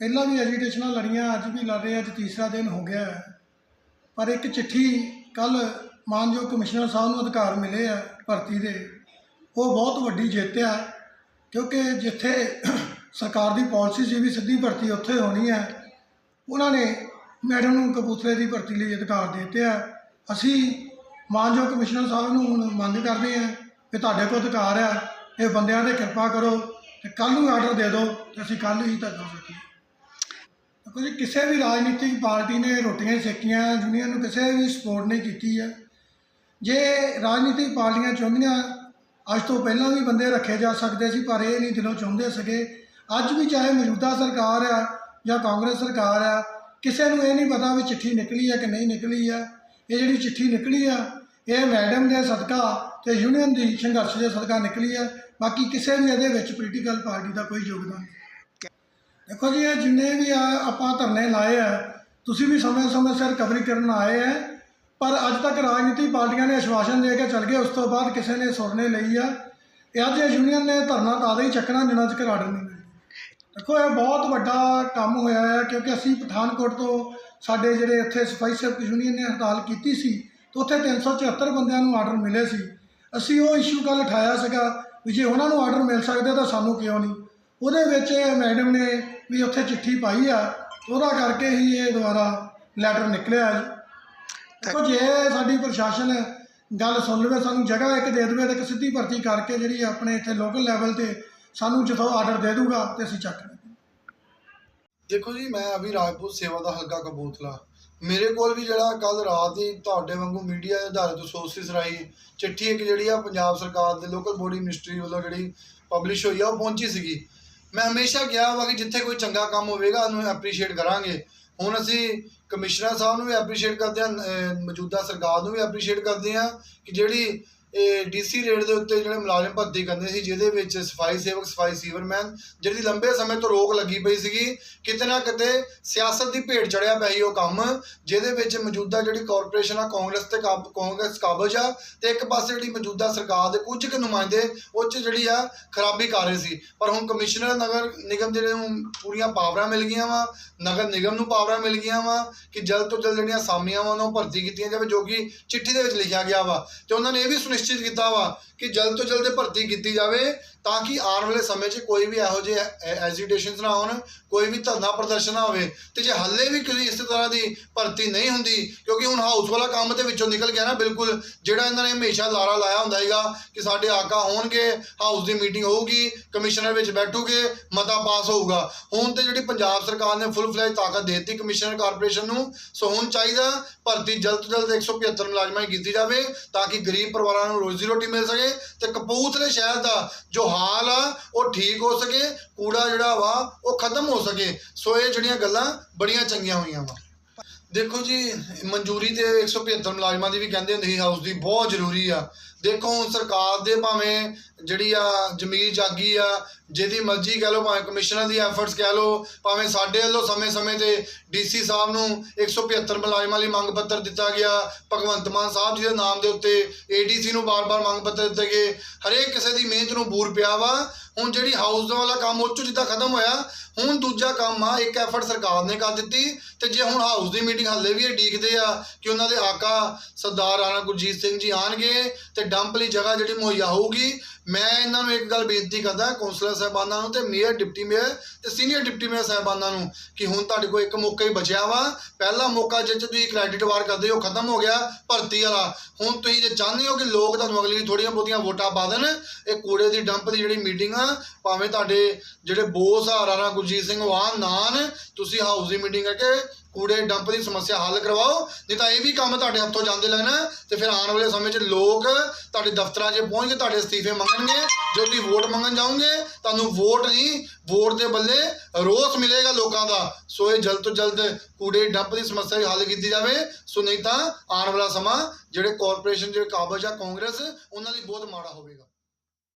ਪਹਿਲਾਂ ਵੀ ਐਜੀਟੇਸ਼ਨਾਂ ਲੜੀਆਂ ਅੱਜ ਵੀ ਲੜ ਰਹੇ ਅੱਜ ਤੀਸਰਾ ਦਿਨ ਹੋ ਗਿਆ ਹੈ। ਪਰ ਇੱਕ ਚਿੱਠੀ ਕੱਲ ਮਾਨਯੋਗ ਕਮਿਸ਼ਨਰ ਸਾਹਿਬ ਨੂੰ ਅਧਿਕਾਰ ਮਿਲੇ ਆ ਭਰਤੀ ਦੇ। ਉਹ ਬਹੁਤ ਵੱਡੀ ਜਿੱਤ ਆ, ਕਿਉਂਕਿ ਜਿੱਥੇ ਸਰਕਾਰ ਦੀ ਪਾਲਿਸੀ ਸੀ ਵੀ ਸਿੱਧੀ ਭਰਤੀ ਉੱਥੇ ਹੋਣੀ ਹੈ ਉਹਨਾਂ ਨੇ ਮੈਡਮ ਨੂੰ ਕਪੂਥਲੇ ਦੀ ਭਰਤੀ ਲਈ ਅਧਿਕਾਰ ਦੇ ਦਿੱਤੇ ਆ। ਅਸੀਂ ਮਾਨਯੋਗ ਕਮਿਸ਼ਨਰ ਸਾਹਿਬ ਨੂੰ ਹੁਣ ਮੰਗ ਕਰਦੇ ਆ ਕਿ ਤੁਹਾਡੇ ਕੋਲ ਅਧਿਕਾਰ ਆ, ਇਹ ਬੰਦਿਆਂ ਤੇ ਕਿਰਪਾ ਕਰੋ ਤੇ ਕੱਲ ਨੂੰ ਆਰਡਰ ਦੇ ਦਿਓ ਤੇ ਅਸੀਂ ਕੱਲ ਹੀ ਤਾਂ ਕਰ ਸਕੀਏ ਦੇਖੋ ਜੀ ਕਿਸੇ ਵੀ ਰਾਜਨੀਤਿਕ ਪਾਰਟੀ ਨੇ ਰੋਟੀਆਂ ਸੇਕੀਆਂ ਯੂਨੀਅਨ ਨੂੰ ਕਿਸੇ ਵੀ ਸਪੋਰਟ ਨਹੀਂ ਕੀਤੀ ਹੈ। ਜੇ ਰਾਜਨੀਤਿਕ ਪਾਰਟੀਆਂ ਚਾਹੁੰਦੀਆਂ, ਅੱਜ ਤੋਂ ਪਹਿਲਾਂ ਵੀ ਬੰਦੇ ਰੱਖੇ ਜਾ ਸਕਦੇ ਸੀ, ਪਰ ਇਹ ਨਹੀਂ ਦਿਲੋਂ ਚਾਹੁੰਦੇ ਸਕੇ ਅੱਜ ਵੀ ਚਾਹੇ ਮੌਜੂਦਾ ਸਰਕਾਰ ਆ ਜਾਂ ਕਾਂਗਰਸ ਸਰਕਾਰ ਆ, ਕਿਸੇ ਨੂੰ ਇਹ ਨਹੀਂ ਪਤਾ ਵੀ ਚਿੱਠੀ ਨਿਕਲੀ ਆ ਕਿ ਨਹੀਂ ਨਿਕਲੀ ਆ ਇਹ ਜਿਹੜੀ ਚਿੱਠੀ ਨਿਕਲੀ ਆ, ਇਹ ਮੈਡਮ ਦੇ ਸਦਕਾ ਤੇ ਯੂਨੀਅਨ ਦੀ ਸੰਘਰਸ਼ ਦੇ ਸਦਕਾ ਨਿਕਲੀ ਆ ਬਾਕੀ ਕਿਸੇ ਵੀ ਇਹਦੇ ਵਿੱਚ ਪੋਲੀਟੀਕਲ ਪਾਰਟੀ ਦਾ ਕੋਈ ਯੋਗਦਾਨ ਨਹੀਂ ਦੇਖੋ ਜੀ, ਇਹ ਜਿੰਨੇ ਵੀ ਆ, ਆਪਾਂ ਧਰਨੇ ਲਾਏ ਆ, ਤੁਸੀਂ ਵੀ ਸਮੇਂ-ਸਮੇਂ ਸਿਰ ਕਵਰੀ ਕਰਨ ਆਏ ਆ, ਪਰ ਅੱਜ ਤੱਕ ਰਾਜਨੀਤਿਕ ਪਾਰਟੀਆਂ ਨੇ ਆਸ਼ਵਾਸਨ ਦੇ ਕੇ ਚੱਲ ਗਏ, ਉਸ ਤੋਂ ਬਾਅਦ ਕਿਸੇ ਨੇ ਸੁਰਨੇ ਲਈ ਆ। ਇਹ ਅੱਜ ਇਹ ਯੂਨੀਅਨ ਨੇ ਧਰਨਾ ਤਾਂ ਹੀ ਚੱਕਣਾ, ਜਿੰਨਾ ਚਿਰ ਆਰਡਰ ਨਹੀਂ ਦੇਖੋ, ਇਹ ਬਹੁਤ ਵੱਡਾ ਕੰਮ ਹੋਇਆ ਹੈ ਕਿਉਂਕਿ ਅਸੀਂ ਪਠਾਨਕੋਟ ਤੋਂ ਸਾਡੇ ਜਿਹੜੇ ਇੱਥੇ ਸਫ਼ਾਈ ਸੇਵਕ ਯੂਨੀਅਨ ਨੇ ਹੜਤਾਲ ਕੀਤੀ ਸੀ, ਤੇ ਉੱਥੇ 374 ਬੰਦਿਆਂ ਨੂੰ ਆਰਡਰ ਮਿਲੇ ਸੀ। ਅਸੀਂ ਉਹ ਇਸ਼ੂ ਕੱਲ ਉਠਾਇਆ ਸੀਗਾ ਵੀ ਜੇ ਉਹਨਾਂ ਨੂੰ ਆਰਡਰ ਮਿਲ ਸਕਦੇ ਤਾਂ ਸਾਨੂੰ ਕਿਉਂ ਨਹੀਂ? ਉਹਦੇ ਵਿੱਚ ਮੈਡਮ ਨੇ ਵੀ ਉੱਥੇ ਚਿੱਠੀ ਪਾਈ ਆ, ਉਹਦਾ ਕਰਕੇ ਹੀ ਇਹ ਦੁਬਾਰਾ ਲੈਟਰ ਨਿਕਲਿਆ ਜੀ। ਦੇਖੋ ਜੇ ਸਾਡੀ ਪ੍ਰਸ਼ਾਸਨ ਗੱਲ ਸੁਣ ਲਵੇ, ਸਾਨੂੰ ਜਗ੍ਹਾ ਇੱਕ ਦੇ ਦੇਵੇ ਤੇ ਇੱਕ ਸਿੱਧੀ ਭਰਤੀ ਕਰਕੇ ਜਿਹੜੀ ਆਪਣੇ ਇੱਥੇ ਲੋਕਲ ਲੈਵਲ ਤੇ ਸਾਨੂੰ ਜਦੋਂ ਆਰਡਰ ਦੇ ਦੂਗਾ ਤੇ ਅਸੀਂ ਚੱਕ ਲਾਂਗੇ ਦੇਖੋ ਜੀ, ਮੈਂ ਅਭੀ ਰਾਜਪੂਤ ਸੇਵਾ ਦਾ ਹਲਕਾ ਕਬੂਤਲਾ ਮੇਰੇ ਕੋਲ ਵੀ ਜਿਹੜਾ ਕੱਲ ਰਾਤ ਹੀ ਤੁਹਾਡੇ ਵਾਂਗੂ ਮੀਡੀਆ ਦੇ ਆਧਾਰਿਤ ਸੋਰਸਿਸ ਰਾਹੀਂ ਚਿੱਠੀ ਇੱਕ ਜਿਹੜੀ ਆ ਪੰਜਾਬ ਸਰਕਾਰ ਦੇ ਲੋਕਲ ਬੋਡੀ ਮਿਨਿਸਟਰੀ ਵੱਲੋਂ ਜਿਹੜੀ ਪਬਲਿਸ਼ ਹੋਈ ਆ, ਉਹ ਪਹੁੰਚੀ ਸੀਗੀ। ਮੈਂ ਹਮੇਸ਼ਾ ਕਿਹਾ ਵਾ ਕਿ ਜਿੱਥੇ ਕੋਈ ਚੰਗਾ ਕੰਮ ਹੋਵੇਗਾ, ਉਹਨੂੰ ਐਪਰੀਸ਼ੀਏਟ ਕਰਾਂਗੇ। ਹੁਣ ਅਸੀਂ ਕਮਿਸ਼ਨਰ ਸਾਹਿਬ ਨੂੰ ਵੀ ਐਪਰੀਸ਼ੀਏਟ ਕਰਦੇ ਹਾਂ ਮੌਜੂਦਾ ਸਰਕਾਰ ਨੂੰ ਵੀ ਐਪਰੀਸ਼ੀਏਟ ਕਰਦੇ ਹਾਂ ਕਿ ਜਿਹੜੀ ਇਹ ਡੀਸੀ ਰੇਟ ਦੇ ਉੱਤੇ ਜਿਹੜੇ ਮੁਲਾਜ਼ਮ ਭਰਤੀ ਕਰਨੇ ਸੀ, ਜਿਹਦੇ ਵਿੱਚ ਸਫ਼ਾਈ ਸੇਵਕ, ਸਫ਼ਾਈ ਸੀਵਰਮੈਨ, ਜਿਹੜੀ ਲੰਬੇ ਸਮੇਂ ਤੋਂ ਰੋਕ ਲੱਗੀ ਪਈ ਸੀਗੀ, ਕਿਤੇ ਨਾ ਕਿਤੇ ਸਿਆਸਤ ਦੀ ਭੇਟ ਚੜਿਆ ਪਿਆ ਸੀ ਉਹ ਕੰਮ, ਜਿਹਦੇ ਵਿੱਚ ਮੌਜੂਦਾ ਜਿਹੜੀ ਕਾਰਪੋਰੇਸ਼ਨ ਆ, ਕਾਂਗਰਸ ਤੇ ਕਾਬ- ਕਾਂਗਰਸ ਕਾਬਜ ਆ, ਤੇ ਇੱਕ ਪਾਸੇ ਜਿਹੜੀ ਮੌਜੂਦਾ ਸਰਕਾਰ ਦੇ ਕੁਝ ਕੁ ਨੁਮਾਇੰਦੇ, ਉਹ 'ਚ ਜਿਹੜੀ ਆ ਖਰਾਬੀ ਕਰ ਰਹੇ ਸੀ। ਪਰ ਹੁਣ ਕਮਿਸ਼ਨਰ ਨਗਰ ਨਿਗਮ ਜਿਹੜੇ ਨੂੰ ਪੂਰੀਆਂ ਪਾਵਰਾਂ ਮਿਲ ਗਈਆਂ ਵਾ, ਨਗਰ ਨਿਗਮ ਨੂੰ ਪਾਵਰਾਂ ਮਿਲ ਗਈਆਂ ਵਾ, ਕਿ ਜਲਦ ਤੋਂ ਜਲਦ ਜਿਹੜੀਆਂ ਸਾਮੀਆਂ ਵਾ, ਉਹਨਾਂ ਨੂੰ ਭਰਤੀ ਕੀਤੀਆਂ ਜਾਵੇ, ਜੋ ਕਿ ਚਿੱਠੀ ਦੇ ਵਿੱਚ ਲਿਖਿਆ ਗਿਆ ਵਾ। ਤੇ ਉਹਨਾਂ ਨੇ ਇਹ ਵੀ ਸੁਨਿਸ਼ਚਿਤ ਕੀਤਾ ਵਾ ਕਿ ਜਲਦ ਤੋਂ ਜਲਦ ਇਹ ਭਰਤੀ ਕੀਤੀ ਜਾਵੇ ਤਾਂ ਕਿ ਆਉਣ ਵਾਲੇ ਸਮੇਂ 'ਚ ਕੋਈ ਵੀ ਇਹੋ ਜਿਹੇ ਐਜੀਟੇਸ਼ਨਸ ਨਾ ਹੋਣ, ਕੋਈ ਵੀ ਧਰਨਾ ਪ੍ਰਦਰਸ਼ਨ ਨਾ ਹੋਵੇ। ਤੇ ਜੇ ਹੱਲੇ ਵੀ ਕਿਸੇ ਇਸ ਤਰ੍ਹਾਂ ਦੀ ਭਰਤੀ ਨਹੀਂ ਹੁੰਦੀ, ਕਿਉਂਕਿ ਹੁਣ ਹਾਊਸ ਵਾਲਾ ਕੰਮ ਤੇ ਵਿੱਚੋਂ ਨਿਕਲ ਗਿਆ ਨਾ ਬਿਲਕੁਲ, ਜਿਹੜਾ ਇਹਨਾਂ ਨੇ ਹਮੇਸ਼ਾ ਲਾਰਾ ਲਾਇਆ ਹੁੰਦਾ ਹੈਗਾ ਕਿ ਸਾਡੇ ਆਕਾ ਹੋਣਗੇ ਹਾਊਸ ਦੀ ਮੀਟਿੰਗ ਹੋਊਗੀ ਕਮਿਸ਼ਨਰ ਵਿੱਚ ਬੈਠੂਗੇ, ਮਤਾ ਪਾਸ ਹੋਊਗਾ। ਹੁਣ ਤੇ ਜਿਹੜੀ ਪੰਜਾਬ ਸਰਕਾਰ ਨੇ ਫੁੱਲ ਫਲੈਜ ਤਾਕਤ ਦੇ ਦਿੱਤੀ ਕਮਿਸ਼ਨਰ ਕਾਰਪੋਰੇਸ਼ਨ ਨੂੰ, ਸੋ ਹੁਣ ਚਾਹੀਦਾ ਭਰਤੀ ਜਲਦ ਤੋਂ ਜਲਦ 175 ਮੁਲਾਜ਼ਮਾਂ ਦੀ ਕੀਤੀ ਜਾਵੇ ਤਾਂ ਕਿ ਗਰੀਬ ਪਰਿਵਾਰਾਂ ਨੂੰ ਰੋਜ਼ੀ ਰੋਟੀ ਮਿਲ ਸਕੇ ਤੇ ਕਪੂਰਥਲੇ ਸ਼ਹਿਰ ਦਾ ਜੋ ਹਾਲ ਆ, ਉਹ ਠੀਕ ਹੋ ਸਕੇ, ਕੂੜਾ ਜਿਹੜਾ ਵਾ, ਉਹ ਖਤਮ ਹੋ ਸਕੇ। ਸੋ ਇਹ ਜਿਹੜੀਆਂ ਗੱਲਾਂ ਬੜੀਆਂ ਚੰਗੀਆਂ ਹੋਈਆਂ ਵਾ। ਦੇਖੋ ਜੀ, ਮਨਜ਼ੂਰੀ ਤੇ 175 ਮੁਲਾਜ਼ਮਾਂ ਦੀ ਵੀ ਕਹਿੰਦੇ ਹੁੰਦੇ ਸੀ ਹਾਊਸ ਦੀ, ਬਹੁਤ ਜ਼ਰੂਰੀ ਆ। ਦੇਖੋ ਹੁਣ ਸਰਕਾਰ ਦੇ ਭਾਵੇਂ ਜਿਹੜੀ ਆ ਜ਼ਮੀਰ ਜਾਗੀ ਆ, ਜਿਹਦੀ ਮਰਜ਼ੀ ਕਹਿ ਲਓ, ਭਾਵੇਂ ਕਮਿਸ਼ਨਰ ਦੀ ਐਫਰਟਸ ਕਹਿ ਲਓ, ਭਾਵੇਂ ਸਾਡੇ ਵੱਲੋਂ ਸਮੇਂ-ਸਮੇਂ ਤੇ ਡੀਸੀ ਸਾਹਿਬ ਨੂੰ 175 ਮੁਲਾਜ਼ਮਾਂ ਲਈ ਮੰਗ ਪੱਤਰ ਦਿੱਤਾ ਗਿਆ, ਭਗਵੰਤ ਮਾਨ ਸਾਹਿਬ ਜੀ ਦੇ ਨਾਮ ਦੇ ਉੱਤੇ ਏਡੀਸੀ ਨੂੰ ਬਾਰ-ਬਾਰ ਮੰਗ ਪੱਤਰ ਦਿੱਤੇ ਗਏ, ਹਰੇਕ ਕਿਸੇ ਦੀ ਮਿਹਨਤ ਨੂੰ ਬੂਰ ਪਿਆ ਵਾ ਹੁਣ ਜਿਹੜੀ ਹਾਊਸ ਦਾ ਵਾਲਾ ਕੰਮ ਉਹ 'ਚੋਂ ਜਿੱਦਾਂ ਖਤਮ ਹੋਇਆ, ਹੁਣ ਦੂਜਾ ਕੰਮ ਆ, ਇੱਕ ਐਫਰਟ ਸਰਕਾਰ ਨੇ ਕਰ ਦਿੱਤੀ ਤੇ ਜੇ ਹੁਣ ਹਾਊਸ ਦੀ ਮੀਟਿੰਗ ਹੱਲੇ ਵੀ ਇਹ ਡੀਕਦੇ ਆ ਕਿ ਉਹਨਾਂ ਦੇ ਆਕਾ ਸਰਦਾਰ ਰਾਣਾ ਗੁਰਜੀਤ ਸਿੰਘ ਜੀ ਆਣਗੇ ਤੇ ਡੰਪ ਲਈ ਜਗ੍ਹਾ ਜਿਹੜੀ ਮੁਹੱਈਆ ਹੋਊਗੀ, ਮੈਂ ਇਹਨਾਂ ਨੂੰ ਇੱਕ ਗੱਲ ਬੇਨਤੀ ਕਰਦਾ ਕੌਂਸਲਰ ਸਾਹਿਬਾਨਾਂ ਨੂੰ ਤੇ ਮੇਅਰ, ਡਿਪਟੀ ਮੇਅਰ ਤੇ ਸੀਨੀਅਰ ਡਿਪਟੀ ਮੇਅਰ ਸਾਹਿਬਾਨਾਂ ਨੂੰ ਕਿ ਹੁਣ ਤੁਹਾਡੇ ਕੋਲ ਇੱਕ ਮੌਕਾ ਹੀ ਬਚਿਆ ਵਾ। ਪਹਿਲਾ ਮੌਕਾ ਜਿਹ 'ਚ ਤੁਸੀਂ ਕ੍ਰੈਡਿਟ ਵਾਰ ਕਰਦੇ ਹੋ ਖਤਮ ਹੋ ਗਿਆ ਭਰਤੀ ਵਾਲਾ। ਹੁਣ ਤੁਸੀਂ ਜੇ ਚਾਹੁੰਦੇ ਹੋ ਕਿ ਲੋਕ ਤੁਹਾਨੂੰ ਅਗਲੀ ਥੋੜੀਆਂ ਬਹੁਤੀਆਂ ਵੋਟਾਂ ਪਾ ਦੇਣ, ਇਹ ਕੂੜੇ ਦੀ ਡੰਪ ਦੀ ਜਿਹੜੀ ਮੀਟਿੰਗ ਆ ਭਾਵੇਂ ਤੁਹਾਡੇ ਜਿਹੜੇ ਬੋਸ ਆ, ਰਾਣਾ ਗੁਰਜੀਤ ਸਿੰਘ ਵਾਹ ਨਾਨ, ਤੁਸੀਂ ਹਾਊਸ ਦੀ ਮੀਟਿੰਗ ਕਰਕੇ ਕੂੜੇ ਡੰਪ ਦੀ ਸਮੱਸਿਆ ਹੱਲ ਕਰਵਾਓ। ਨਹੀਂ ਤਾਂ ਇਹ ਵੀ ਕੰਮ ਤੁਹਾਡੇ ਹੱਥੋਂ ਜਾਂਦੇ ਲੈਣਾ ਤੇ ਫਿਰ ਆਉਣ ਵਾਲੇ ਸਮੇਂ 'ਚ ਲੋਕ ਤੁਹਾਡੇ ਦਫ਼ਤਰਾਂ 'ਚ ਪਹੁੰਚ ਕੇ ਤੁਹਾਡੇ ਅਸਤੀਫੇ ਮੰਗਣਗੇ। ਜੋ ਤੁਸੀਂ ਵੋਟ ਮੰਗਣ ਜਾਓਗੇ, ਤੁਹਾਨੂੰ ਵੋਟ ਨਹੀਂ, ਵੋਟ ਦੇ ਬੱਲੇ ਰੋਸ ਮਿਲੇਗਾ ਲੋਕਾਂ ਦਾ। ਸੋ ਇਹ ਜਲਦ ਤੋਂ ਜਲਦ ਕੂੜੇ ਡੰਪ ਦੀ ਸਮੱਸਿਆ ਵੀ ਹੱਲ ਕੀਤੀ ਜਾਵੇ। ਸੋ ਨਹੀਂ ਤਾਂ ਆਉਣ ਵਾਲਾ ਸਮਾਂ ਜਿਹੜੇ ਕਾਰਪੋਰੇਸ਼ਨ ਜਿਹੜੇ ਕਾਬਜ ਆ, ਕਾਂਗਰਸ, ਉਹਨਾਂ ਲਈ ਬਹੁਤ ਮਾੜਾ ਹੋਵੇਗਾ।